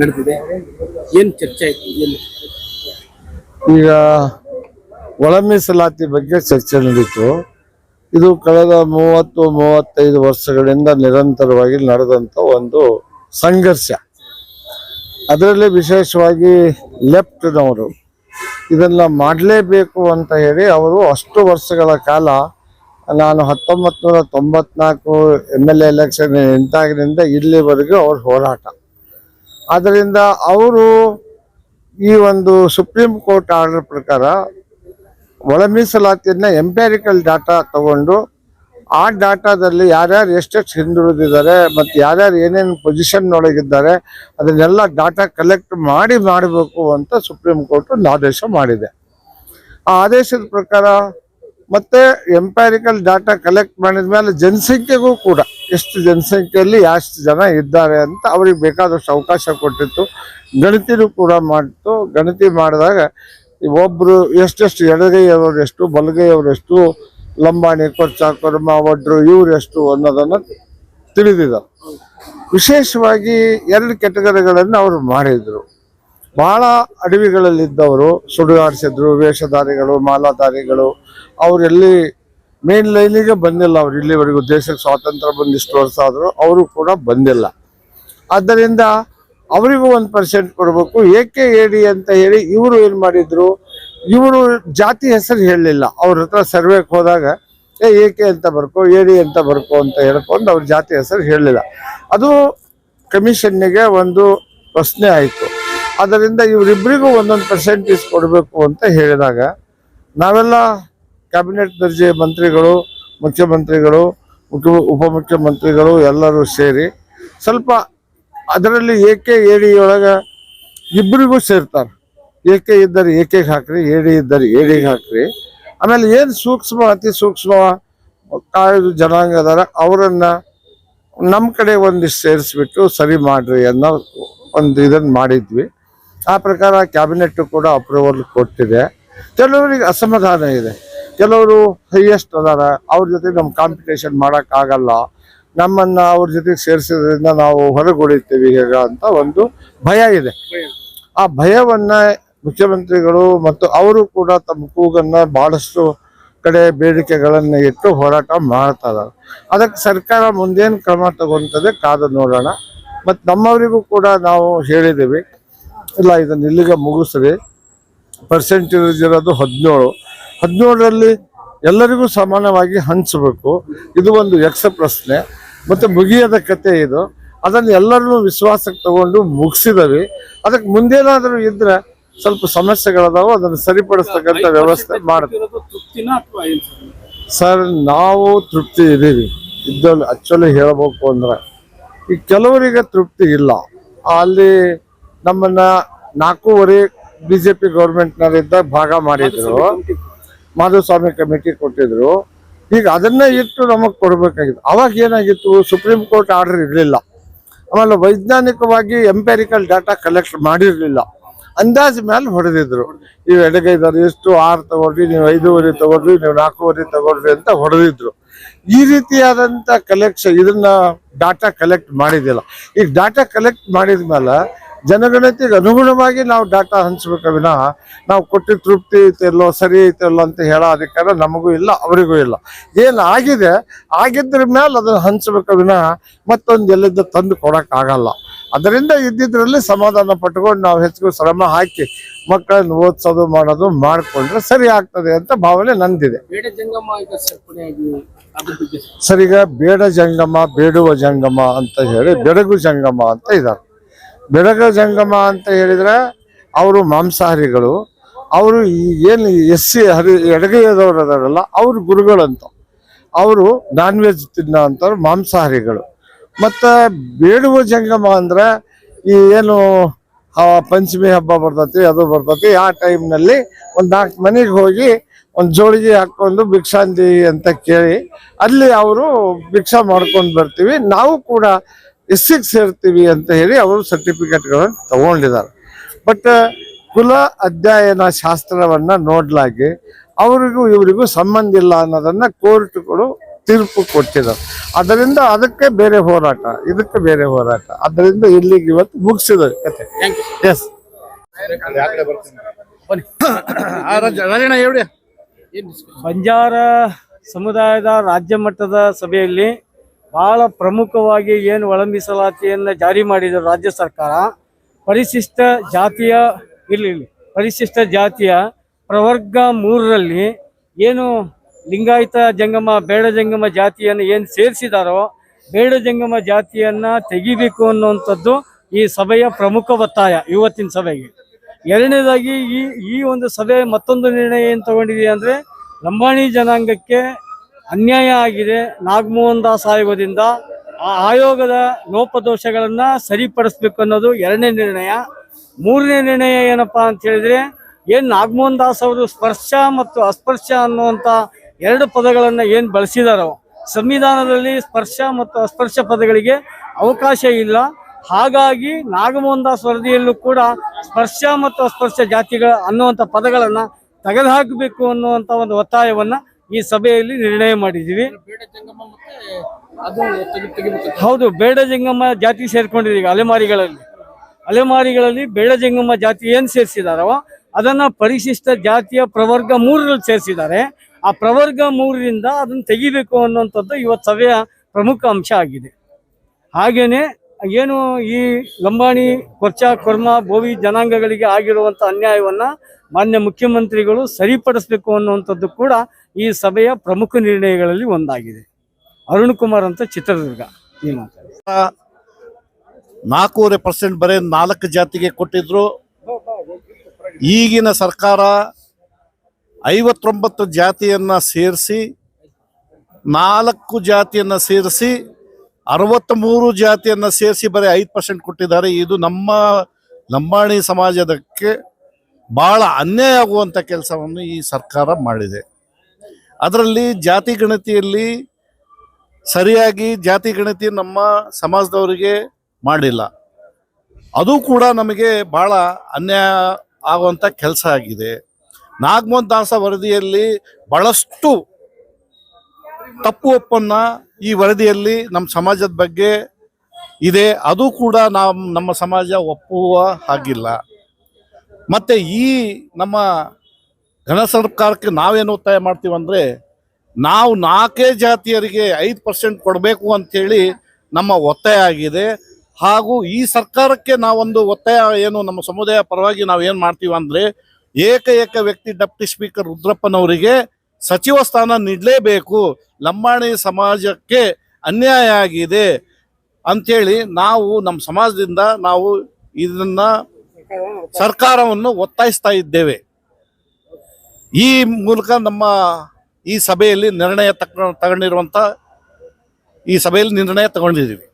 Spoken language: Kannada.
ನಡೆದಿದೆ. ಏನ್ ಚರ್ಚೆ ಆಯ್ತು? ಈಗ ಒಳ ಮೀಸಲಾತಿ ಬಗ್ಗೆ ಚರ್ಚೆ ನಡೀತು ಇದು ಕಳೆದ ಮೂವತ್ತು, ಮೂವತ್ತೈದು ವರ್ಷಗಳಿಂದ ನಿರಂತರವಾಗಿ ನಡೆದಂಥ ಒಂದು ಸಂಘರ್ಷ. ಅದರಲ್ಲಿ ವಿಶೇಷವಾಗಿ ಲೆಫ್ಟ್ನವರು ಇದನ್ನ ಮಾಡಲೇಬೇಕು ಅಂತ ಹೇಳಿ ಅವರು ಅಷ್ಟು ವರ್ಷಗಳ ಕಾಲ ನಾನು ಹತ್ತೊಂಬತ್ತು ನೂರ ತೊಂಬತ್ನಾಲ್ಕು ಎಂ ಎಲ್ ಎಲೆಕ್ಷನ್ ನಿಂತಾಗಿನಿಂದ ಇಲ್ಲಿವರೆಗೂ ಅವ್ರ ಹೋರಾಟ. ಆದ್ದರಿಂದ ಅವರು ಈ ಒಂದು ಸುಪ್ರೀಂ ಕೋರ್ಟ್ ಆರ್ಡರ್ ಪ್ರಕಾರ ಒಳ ಮೀಸಲಾತಿಯನ್ನ ಎಂಪ್ಯಾರಿಕಲ್ ಡಾಟಾ ತಗೊಂಡು ಆ ಡಾಟಾದಲ್ಲಿ ಯಾರ್ಯಾರು ಎಷ್ಟೆಷ್ಟು ಹಿಂದುಳಿದಿದ್ದಾರೆ ಮತ್ತು ಯಾರ್ಯಾರು ಏನೇನು ಪೊಸಿಷನ್ ಒಳಗಿದ್ದಾರೆ ಅದನ್ನೆಲ್ಲ ಡಾಟಾ ಕಲೆಕ್ಟ್ ಮಾಡಿ ಮಾಡಬೇಕು ಅಂತ ಸುಪ್ರೀಂ ಕೋರ್ಟ್ ಒಂದು ಆದೇಶ ಮಾಡಿದೆ. ಆ ಆದೇಶದ ಪ್ರಕಾರ ಮತ್ತೆ ಎಂಪ್ಯಾರಿಕಲ್ ಡಾಟಾ ಕಲೆಕ್ಟ್ ಮಾಡಿದ ಮೇಲೆ ಜನಸಂಖ್ಯೆಗೂ ಕೂಡ ಎಷ್ಟು ಜನಸಂಖ್ಯೆಯಲ್ಲಿ ಎಷ್ಟು ಜನ ಇದ್ದಾರೆ ಅಂತ ಅವ್ರಿಗೆ ಬೇಕಾದಷ್ಟು ಅವಕಾಶ ಕೊಟ್ಟಿತ್ತು. ಗಣತಿನೂ ಕೂಡ ಮಾಡಿತ್ತು ಗಣತಿ ಮಾಡಿದಾಗ ಒಬ್ಬರು ಎಷ್ಟೆಷ್ಟು ಎಡಗೈಯವರು ಎಷ್ಟು, ಬಲಗೈಯವರು ಎಷ್ಟು, ಲಂಬಾಣಿ, ಕೊಚ್ಚ, ಕೊರ್ಮ ಒಡ್ರು ಇವ್ರು ಎಷ್ಟು ಅನ್ನೋದನ್ನ ತಿಳಿದಿದ್ದಾರೆ. ವಿಶೇಷವಾಗಿ ಎರಡು ಕೆಟಗರಿಗಳನ್ನು ಅವರು ಮಾಡಿದ್ರು. ಬಹಳ ಅಡವಿಗಳಲ್ಲಿದ್ದವರು, ಸುಡುಗಾಡಿಸಿದ್ರು, ವೇಷಧಾರಿಗಳು, ಮಾಲಾಧಾರಿಗಳು, ಅವರೆಲ್ಲಿ ಮೇನ್ ಲೈನಿಗೆ ಬಂದಿಲ್ಲ ಅವ್ರು ಇಲ್ಲಿವರೆಗೂ. ದೇಶಕ್ಕೆ ಸ್ವಾತಂತ್ರ್ಯ ಬಂದಿಷ್ಟು ವರ್ಷ ಆದರೂ ಅವರು ಕೂಡ ಬಂದಿಲ್ಲ. ಆದ್ದರಿಂದ ಅವರಿಗೂ ಒಂದು ಪರ್ಸೆಂಟ್ ಕೊಡಬೇಕು. ಏಕೆ ಹೇಳಿ ಅಂತ ಹೇಳಿ ಇವರು ಏನು ಮಾಡಿದ್ರು? ಇವರು ಜಾತಿ ಹೆಸರು ಹೇಳಲಿಲ್ಲ. ಅವ್ರ ಹತ್ರ ಸರ್ವೆಗೆ ಹೋದಾಗ, ಏ, ಏಕೆ ಅಂತ ಬರ್ಕೋ ಏಡಿ ಅಂತ ಬರ್ಕೋ ಅಂತ ಹೇಳ್ಕೊಂಡು ಅವ್ರ ಜಾತಿ ಹೆಸರು ಹೇಳಲಿಲ್ಲ. ಅದು ಕಮಿಷನ್ನಿಗೆ ಒಂದು ಪ್ರಶ್ನೆ ಆಯಿತು. ಅದರಿಂದ ಇವರಿಬ್ಬರಿಗೂ ಒಂದೊಂದು ಪರ್ಸೆಂಟೇಜ್ ಕೊಡಬೇಕು ಅಂತ ಹೇಳಿದಾಗ ನಾವೆಲ್ಲ ಕ್ಯಾಬಿನೆಟ್ ದರ್ಜೆ ಮಂತ್ರಿಗಳು, ಮುಖ್ಯಮಂತ್ರಿಗಳು ಮುಖ್ಯ ಉಪಮುಖ್ಯಮಂತ್ರಿಗಳು ಎಲ್ಲರೂ ಸೇರಿ ಸ್ವಲ್ಪ ಅದರಲ್ಲಿ ಏಕೆ ಒಳಗೆ ಇಬ್ಬರಿಗೂ ಸೇರ್ತಾರೆ. ಏಕೆ ಇದ್ದರೆ ಏಕೆಗೆ ಹಾಕ್ರಿ ಏಡಿ ಇದ್ದರೆ ಏಡಿಗೆ ಹಾಕ್ರಿ. ಆಮೇಲೆ ಏನು ಸೂಕ್ಷ್ಮ, ಅತಿ ಸೂಕ್ಷ್ಮ ಕಾಯ್ದು ಜನಾಂಗ ಅದಾರ ಅವರನ್ನು ನಮ್ಮ ಕಡೆ ಒಂದಿಷ್ಟು ಸೇರಿಸ್ಬಿಟ್ಟು ಸರಿ ಮಾಡ್ರಿ ಅನ್ನೋ ಒಂದು ಇದನ್ನು ಮಾಡಿದ್ವಿ. ಆ ಪ್ರಕಾರ ಕ್ಯಾಬಿನೆಟ್ ಕೂಡ ಅಪ್ರೂವಲ್ ಕೊಟ್ಟಿದೆ. ಕೆಲವರಿಗೆ ಅಸಮಾಧಾನ ಇದೆ. ಕೆಲವರು ಹೈಯೆಸ್ಟ್ ಅದಾರ. ಅವ್ರ ಜೊತೆ ನಮ್ಮ ಕಾಂಪಿಟೇಷನ್ ಆಗಲ್ಲ. ನಮ್ಮನ್ನ ಅವ್ರ ಜೊತೆಗೆ ಸೇರಿಸೋದ್ರಿಂದ ನಾವು ಹೊರಗುಳಿತೀವಿ ಹೇಗ ಅಂತ ಒಂದು ಭಯ ಇದೆ. ಆ ಭಯವನ್ನ ಮುಖ್ಯಮಂತ್ರಿಗಳು ಮತ್ತು ಅವರು ಕೂಡ ತಮ್ಮ ಕೂಗನ್ನ ಬಹಳಷ್ಟು ಕಡೆ ಬೇಡಿಕೆಗಳನ್ನ ಇಟ್ಟು ಹೋರಾಟ ಮಾಡ್ತಾ ಅದಕ್ಕೆ ಸರ್ಕಾರ ಮುಂದೇನು ಕ್ರಮ ತಗೊಂತದೆ ಕಾದು ನೋಡೋಣ. ಮತ್ತು ನಮ್ಮವರಿಗೂ ಕೂಡ ನಾವು ಹೇಳಿದ್ದೀವಿ. ಇಲ್ಲ ಇದನ್ನು ಇಲ್ಲಿಗೆ ಮುಗಿಸ್ರಿ. ಪರ್ಸೆಂಟೇಜ್ ಇರೋದು ಹದಿನೇಳು. ಹದಿನೇಳರಲ್ಲಿ ಎಲ್ಲರಿಗೂ ಸಮಾನವಾಗಿ ಹಂಚಬೇಕು. ಇದು ಒಂದು ಯಕ್ಷ ಪ್ರಶ್ನೆ. ಮತ್ತು ಮುಗಿಯದ ಕತೆ ಇದು. ಅದನ್ನು ಎಲ್ಲರೂ ವಿಶ್ವಾಸಕ್ಕೆ ತಗೊಂಡು ಮುಗಿಸಿದವಿ. ಅದಕ್ಕೆ ಮುಂದೇನಾದರೂ ಇದ್ರೆ ಸ್ವಲ್ಪ ಸಮಸ್ಯೆಗಳದಾವು ಅದನ್ನು ಸರಿಪಡಿಸ್ತಕ್ಕಂಥ ವ್ಯವಸ್ಥೆ ಮಾಡ್ತೀವಿ. ಸರ್? ಸರ್ ನಾವು ತೃಪ್ತಿ ಇದ್ದೀವಿ. ಇದ್ದಲ್ಲಿ ಆ್ಯಕ್ಚುಲಿ ಹೇಳಬೇಕು ಅಂದ್ರೆ ಈ ಕೆಲವರಿಗೆ ತೃಪ್ತಿ ಇಲ್ಲ. ಅಲ್ಲಿ ನಮ್ಮನ್ನ ನಾಲ್ಕೂವರೆ ಬಿಜೆಪಿ ಗೌರ್ಮೆಂಟ್ನಲ್ಲಿದ್ದ ಭಾಗ ಮಾಡಿದ್ರು. ಮಾಧುಸ್ವಾಮಿ ಕಮಿಟಿ ಕೊಟ್ಟಿದ್ರು. ಈಗ ಅದನ್ನ ಇಟ್ಟು ನಮಗ್ ಕೊಡ್ಬೇಕಾಗಿತ್ತು. ಅವಾಗ ಏನಾಗಿತ್ತು? ಸುಪ್ರೀಂ ಕೋರ್ಟ್ ಆರ್ಡರ್ ಇರಲಿಲ್ಲ. ಆಮೇಲೆ ವೈಜ್ಞಾನಿಕವಾಗಿ ಎಂಪೆರಿಕಲ್ ಡಾಟಾ ಕಲೆಕ್ಟ್ ಮಾಡಿರಲಿಲ್ಲ. ಅಂದಾಜ್ ಮೇಲೆ ಹೊಡೆದಿದ್ರು. ನೀವು ಎಡಗೈದಾರು ಎಷ್ಟು ಆರು ತಗೊಳ್ರಿ ನೀವು ಐದೂವರೆ ತಗೊಳ್ರಿ ನೀವು ನಾಲ್ಕೂವರೆ ತಗೊಳ್ರಿ ಅಂತ ಹೊಡೆದಿದ್ರು. ಈ ರೀತಿಯಾದಂತ ಕಲೆಕ್ಷನ್ ಇದನ್ನ ಡಾಟಾ ಕಲೆಕ್ಟ್ ಮಾಡಿದಿಲ್ಲ ಈಗ ಡಾಟಾ ಕಲೆಕ್ಟ್ ಮಾಡಿದ್ಮೇಲೆ ಜನಗಣತಿಗೆ ಅನುಗುಣವಾಗಿ ನಾವು ಡಾಟಾ ಹಂಚಬೇಕು ವಿನಃ ನಾವು ಕೊಟ್ಟಿದ್ದ ತೃಪ್ತಿ ಐತೆಲ್ಲೋ ಸರಿ ಐತೆಲ್ಲೋ ಅಂತ ಹೇಳೋ ಅಧಿಕಾರ ನಮಗೂ ಇಲ್ಲ ಅವರಿಗೂ ಇಲ್ಲ. ಏನು ಆಗಿದೆ? ಆಗಿದ್ರ ಮೇಲೆ ಅದನ್ನು ಹಂಚಬೇಕು ವಿನಃ ಮತ್ತೊಂದು ಎಲ್ಲಿದ್ದ ತಂದು ಕೊಡೋಕ್ಕಾಗಲ್ಲ ಅದರಿಂದ ಇದ್ದಿದ್ರಲ್ಲಿ ಸಮಾಧಾನ ಪಟ್ಕೊಂಡು ನಾವು ಹೆಚ್ಚು ಶ್ರಮ ಹಾಕಿ ಮಕ್ಕಳನ್ನು ಓದಿಸೋದು ಮಾಡೋದು ಮಾಡಿಕೊಂಡ್ರೆ ಸರಿ ಆಗ್ತದೆ ಅಂತ ಭಾವನೆ ನಂದಿದೆ. ಸರಿಗ ಬೇಡ ಜಂಗಮ ಬೇಡುವ ಜಂಗಮ ಅಂತ ಹೇಳಿ ಬೆಡಗು ಜಂಗಮ ಅಂತ ಇದ್ದಾರೆ ಬೆಡಗು ಜಂಗಮ ಅಂತ ಹೇಳಿದ್ರೆ ಅವರು ಮಾಂಸಾಹಾರಿಗಳು. ಅವರು ಏನು ಎಸ್ ಸಿ ಹರಿ ಎಡಗೈದವ್ರು ಅದಾರಲ್ಲ, ಅವ್ರ ಗುರುಗಳಂತ. ಅವರು ನಾನ್ ವೆಜ್ ತಿನ್ನೋ ಅಂಥವ್ರು ಮಾಂಸಾಹಾರಿಗಳು. ಮತ್ತು ಬೇಡುವ ಜಂಗಮ ಅಂದ್ರೆ ಈ ಏನು ಪಂಚಮಿ ಹಬ್ಬ ಬರ್ತೈತಿ, ಅದು ಬರ್ತೈತಿ. ಆ ಟೈಮ್ನಲ್ಲಿ ಒಂದು ನಾಲ್ಕು ಮನೆಗೆ ಹೋಗಿ ಒಂದು ಜೋಳಿಗೆ ಹಾಕೊಂಡು ಭಿಕ್ಷಾಂತಿ ಅಂತ ಕೇಳಿ ಅಲ್ಲಿ ಅವರು ಭಿಕ್ಷಾ ಮಾಡ್ಕೊಂಡು ಬರ್ತೀವಿ. ನಾವು ಕೂಡ ಎಸ್ಸಿಗೆ ಸೇರ್ತೀವಿ ಅಂತ ಹೇಳಿ ಅವರು ಸರ್ಟಿಫಿಕೇಟ್ಗಳನ್ನು ತಗೊಂಡಿದ್ದಾರೆ. ಬಟ್ ಕುಲ ಅಧ್ಯಯನ ಶಾಸ್ತ್ರವನ್ನು ನೋಡ್ಲಾಗಿ ಅವರಿಗೂ ಇವರಿಗೂ ಸಂಬಂಧ ಇಲ್ಲ ಅನ್ನೋದನ್ನು ಕೋರ್ಟ್ಗಳು ತೀರ್ಪು ಕೊಟ್ಟಿದ್ದಾರೆ. ಅದರಿಂದ ಅದಕ್ಕೆ ಬೇರೆ ಹೋರಾಟ ಇದಕ್ಕೆ ಬೇರೆ ಹೋರಾಟ. ಅದರಿಂದ ಇಲ್ಲಿಗೆ ಇವತ್ತು ಮುಗಿಸಿದ ಕತೆ ಥ್ಯಾಂಕ್ ಯು ಎಸ್ ಬಂಜಾರ ಸಮುದಾಯದ ರಾಜ್ಯ ಮಟ್ಟದ ಸಭೆಯಲ್ಲಿ ಬಹಳ ಪ್ರಮುಖವಾಗಿ ಏನು ಒಳ ಜಾರಿ ಮಾಡಿದ ರಾಜ್ಯ ಸರ್ಕಾರ, ಪರಿಶಿಷ್ಟ ಜಾತಿಯ ಇಲ್ಲಿ ಪರಿಶಿಷ್ಟ ಜಾತಿಯ ಪ್ರವರ್ಗ ಮೂರರಲ್ಲಿ ಏನು ಲಿಂಗಾಯತ ಜಂಗಮ, ಬೇಡ ಜಂಗಮ ಜಾತಿಯನ್ನು ಏನು ಸೇರಿಸಿದಾರೋ ಬೇಡ ಜಂಗಮ ಜಾತಿಯನ್ನು ತೆಗಿಬೇಕು ಅನ್ನುವಂಥದ್ದು ಈ ಸಭೆಯ ಪ್ರಮುಖ ಒತ್ತಾಯ ಇವತ್ತಿನ ಸಭೆಗೆ. ಎರಡನೇದಾಗಿ ಈ ಈ ಒಂದು ಸಭೆ ಮತ್ತೊಂದು ನಿರ್ಣಯ ಏನು ತಗೊಂಡಿದೆ ಅಂದರೆ ಲಂಬಾಣಿ ಜನಾಂಗಕ್ಕೆ ಅನ್ಯಾಯ ಆಗಿದೆ ನಾಗಮೋಹನ್ ದಾಸ್ ಆಯೋಗದಿಂದ ಆ ಆಯೋಗದ ಲೋಪದೋಷಗಳನ್ನು ಸರಿಪಡಿಸ್ಬೇಕು ಅನ್ನೋದು ಎರಡನೇ ನಿರ್ಣಯ. ಮೂರನೇ ನಿರ್ಣಯ ಏನಪ್ಪಾ ಅಂತ ಹೇಳಿದ್ರೆ, ಏನು ನಾಗಮೋಹನ್ ದಾಸ್ ಅವರು ಸ್ಪರ್ಶ ಮತ್ತು ಅಸ್ಪರ್ಶ ಅನ್ನುವಂತ ಎರಡು ಪದಗಳನ್ನು ಏನು ಬಳಸಿದಾರೋ, ಸಂವಿಧಾನದಲ್ಲಿ ಸ್ಪರ್ಶ ಮತ್ತು ಅಸ್ಪರ್ಶ ಪದಗಳಿಗೆ ಅವಕಾಶ ಇಲ್ಲ. ಹಾಗಾಗಿ ನಾಗಮೋಹನ್ ದಾಸ್ ವರದಿಯಲ್ಲೂ ಕೂಡ ಸ್ಪರ್ಶ ಮತ್ತು ಅಸ್ಪರ್ಶ ಜಾತಿಗಳ ಅನ್ನುವಂಥ ಪದಗಳನ್ನು ತೆಗೆದುಹಾಕಬೇಕು ಅನ್ನುವಂಥ ಒಂದು ಒತ್ತಾಯವನ್ನ ಈ ಸಭೆಯಲ್ಲಿ ನಿರ್ಣಯ ಮಾಡಿದ್ದೀವಿ. ಹೌದು, ಬೇಡ ಜಂಗಮ್ಮ ಜಾತಿ ಸೇರ್ಕೊಂಡಿದೆ ಈಗ ಅಲೆಮಾರಿಗಳಲ್ಲಿ. ಅಲೆಮಾರಿಗಳಲ್ಲಿ ಬೇಡ ಜಂಗಮ್ಮ ಜಾತಿ ಏನು ಸೇರಿಸಿದಾರೋ ಅದನ್ನ ಪರಿಶಿಷ್ಟ ಜಾತಿಯ ಪ್ರವರ್ಗ ಮೂರರಲ್ಲಿ ಸೇರಿಸಿದ್ದಾರೆ. ಆ ಪ್ರವರ್ಗ ಮೂರರಿಂದ ಅದನ್ನು ತೆಗಿಬೇಕು ಅನ್ನುವಂಥದ್ದು ಇವತ್ತು ಸಭೆಯ ಪ್ರಮುಖ ಅಂಶ ಆಗಿದೆ. ಹಾಗೇನೆ ಏನು ಈ ಲಂಬಾಣಿ, ಕೊರ್ಚ, ಕೊರ್ಮ, ಭೋವಿ ಜನಾಂಗಗಳಿಗೆ ಆಗಿರುವಂತ ಅನ್ಯಾಯವನ್ನ ಮಾನ್ಯ ಮುಖ್ಯಮಂತ್ರಿಗಳು ಸರಿಪಡಿಸಬೇಕು ಅನ್ನುವಂಥದ್ದು ಕೂಡ ಈ ಸಭೆಯ ಪ್ರಮುಖ ನಿರ್ಣಯಗಳಲ್ಲಿ ಒಂದಾಗಿದೆ. ಅರುಣ್ ಕುಮಾರ್ ಅಂತ ಚಿತ್ರದುರ್ಗ. ಈ ಮಾತಾಡಿ. ನಾಲ್ಕೂವರೆ ಪರ್ಸೆಂಟ್ ಬರೇ ನಾಲ್ಕು ಜಾತಿಗೆ ಕೊಟ್ಟಿದ್ರು. ಈಗಿನ ಸರ್ಕಾರ ಐವತ್ತೊಂಬತ್ತು ಜಾತಿಯನ್ನ ಸೇರಿಸಿ, ನಾಲ್ಕು ಜಾತಿಯನ್ನ ಸೇರಿಸಿ ಅರವತ್ತ್ಮೂರು ಜಾತಿಯನ್ನ ಸೇರಿಸಿ ಬರೀ ಐದು ಪರ್ಸೆಂಟ್ ಕೊಟ್ಟಿದ್ದಾರೆ. ಇದು ನಮ್ಮ ಲಂಬಾಣಿ ಸಮಾಜದಕ್ಕೆ ಬಹಳ ಅನ್ಯಾಯ ಆಗುವಂಥ ಕೆಲಸವನ್ನು ಈ ಸರ್ಕಾರ ಮಾಡಿದೆ. ಅದರಲ್ಲಿ ಜಾತಿ ಗಣತಿಯಲ್ಲಿ ಸರಿಯಾಗಿ ಜಾತಿ ಗಣತಿ ನಮ್ಮ ಸಮಾಜದವರಿಗೆ ಮಾಡಿಲ್ಲ. ಅದು ಕೂಡ ನಮಗೆ ಬಹಳ ಅನ್ಯಾಯ ಆಗುವಂಥ ಕೆಲಸ ಆಗಿದೆ. ನಾಗಮೋಹನ್ ದಾಸ ವರದಿಯಲ್ಲಿ ಬಹಳಷ್ಟು ತಪ್ಪು ಒಪ್ಪನ್ನ ಈ ವರದಿಯಲ್ಲಿ ನಮ್ಮ ಸಮಾಜದ ಬಗ್ಗೆ ಇದೆ. ಅದು ಕೂಡ ನಾವು ನಮ್ಮ ಸಮಾಜ ಒಪ್ಪುವ ಹಾಗಿಲ್ಲ. ಮತ್ತೆ ಈ ನಮ್ಮ ಘನ ಸರ್ಕಾರಕ್ಕೆ ನಾವೇನು ಒತ್ತಾಯ ಮಾಡ್ತೀವಿ ಅಂದ್ರೆ ನಾವು ನಾಲ್ಕೇ ಜಾತಿಯರಿಗೆ ಐದು ಪರ್ಸೆಂಟ್ ಕೊಡಬೇಕು ಅಂಥೇಳಿ ನಮ್ಮ ಒತ್ತಾಯ ಆಗಿದೆ. ಹಾಗೂ ಈ ಸರ್ಕಾರಕ್ಕೆ ನಾವೊಂದು ಒತ್ತಾಯ ಏನು ನಮ್ಮ ಸಮುದಾಯ ಪರವಾಗಿ ನಾವು ಏನು ಮಾಡ್ತೀವಿ ಅಂದ್ರೆ ಏಕ ವ್ಯಕ್ತಿ ಡೆಪ್ಟಿ ಸ್ಪೀಕರ್ ರುದ್ರಪ್ಪನವರಿಗೆ ಸಚಿವ ಸ್ಥಾನ ನೀಡಲೇಬೇಕು. ಲಂಬಾಣಿ ಸಮಾಜಕ್ಕೆ ಅನ್ಯಾಯ ಆಗಿದೆ ಅಂಥೇಳಿ ನಾವು ನಮ್ಮ ಸಮಾಜದಿಂದ ನಾವು ಇದನ್ನ ಸರ್ಕಾರವನ್ನು ಒತ್ತಾಯಿಸ್ತಾ ಇದ್ದೇವೆ. ಈ ಮೂಲಕ ನಮ್ಮ ಈ ಸಭೆಯಲ್ಲಿ ನಿರ್ಣಯ ತಕ್ಕ ತಗೊಂಡಿರುವಂತ ಈ ಸಭೆಯಲ್ಲಿ ನಿರ್ಣಯ ತಗೊಂಡಿದ್ದೀವಿ.